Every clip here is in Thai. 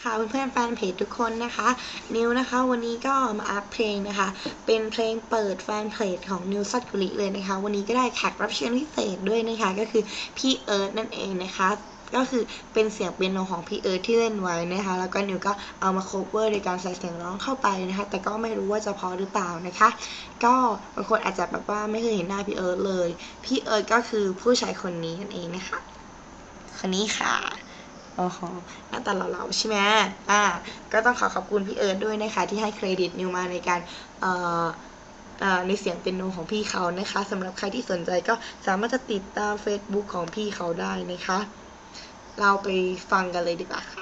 ค่ะเพื่อนๆแฟนเพจทุกคนนะคะ นิวนะคะ วันนี้ก็มาอัพเพลงนะคะ เป็นเพลงเปิดแฟนเพจของนิวซัตกุลิเลยนะคะ วันนี้ก็ได้แขกรับเชิญพิเศษด้วยนะคะ ก็คือพี่เอิร์ธนั่นเองนะคะ ก็คือเป็นเสียงเปียโนของพี่เอิร์ธที่เล่นไว้นะคะ แล้วก็นิวก็เอามาโคเวอร์โดยการใส่เสียงร้องเข้าไปนะคะ แต่ก็ไม่รู้ว่าจะพอหรือเปล่านะคะ ก็บางคนอาจจะแบบว่าไม่เคยเห็นหน้าพี่เอิร์ธเลย พี่เอิร์ธก็คือผู้ชายคนนี้นั่นเองนะคะ คนนี้ค่ะ อ๋อหน้าตาเล่าๆใช่ไหมอ่า ก็ต้องขอขอบคุณพี่เอิร์ดด้วยนะคะที่ให้เครดิตนิวมาในการเอ่อเอ่อในเสียงเป็นโนของพี่เขานะคะสำหรับใครที่สนใจก็สามารถจะติดตาม Facebook ของพี่เขาได้นะคะ เราไปฟังกันเลยดีกว่าค่ะ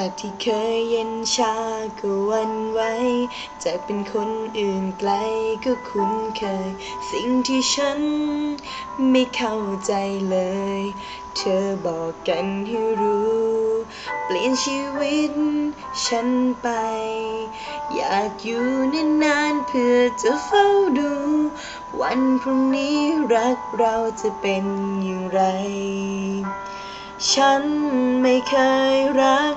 จากที่เคยเย็นชาก็วันไหวจากเป็นคนอื่นไกลก็คุ้นเคย สิ่งที่ฉันไม่เข้าใจเลย เธอบอกกันให้รู้ เปลี่ยนชีวิตฉันไป อยากอยู่นานๆเพื่อจะเฝ้าดู วันพรุ่งนี้รักเราจะเป็นอย่างไรฉันไม่เคยรัก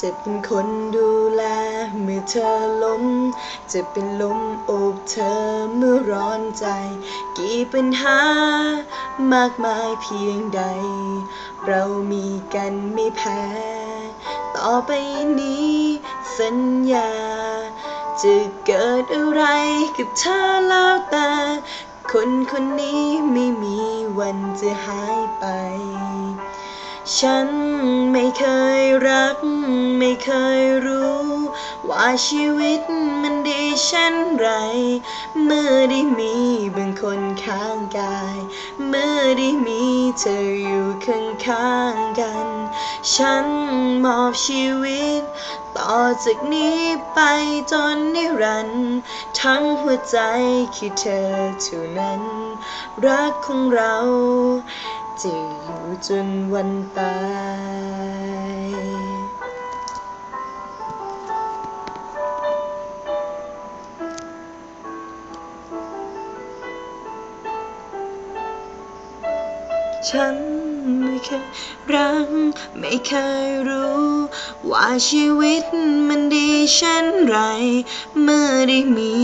จะเป็นคนดูแลเมื่อเธอล้ม จะเป็นลมโอบเธอเมื่อร้อนใจ กี่ปัญหามากมายเพียงใด เรามีกันไม่แพ้ ต่อไปนี้สัญญา จะเกิดอะไรกับเธอแล้วแต่คนคนนี้ไม่มีวันจะหายไป ฉันไม่เคยรัก ไม่เคยรู้ ว่าชีวิตมันดีเช่นไร เมื่อได้มีบางคนข้างกาย เมื่อได้มีเธออยู่ข้างๆกัน ฉันมอบชีวิต ต่อจากนี้ไปจนนิรันดร์ทั้งหัวใจคือเธอเท่านั้น รักของเรา จะอยู่จนวันตาย ฉันไม่เคยรักไม่เคยรู้ ว่าชีวิตมันดีเช่นไร เมื่อได้มี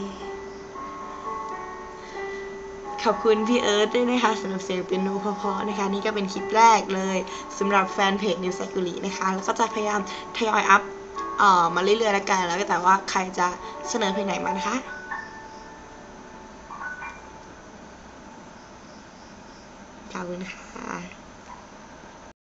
ขอบคุณพี่เอิร์ธด้วยนะคะสำหรับเสียงเปียโนเพาะๆนะคะ นี่ก็เป็นคลิปแรกเลยสำหรับแฟนเพจนิวไซกุลีนะคะ แล้วก็จะพยายามทยอยอัพเอ่อมาเรื่อยๆแล้วกันแล้วก็แต่ว่าใครจะเสนอเพลงไหนมานะคะขอบคุณค่ะ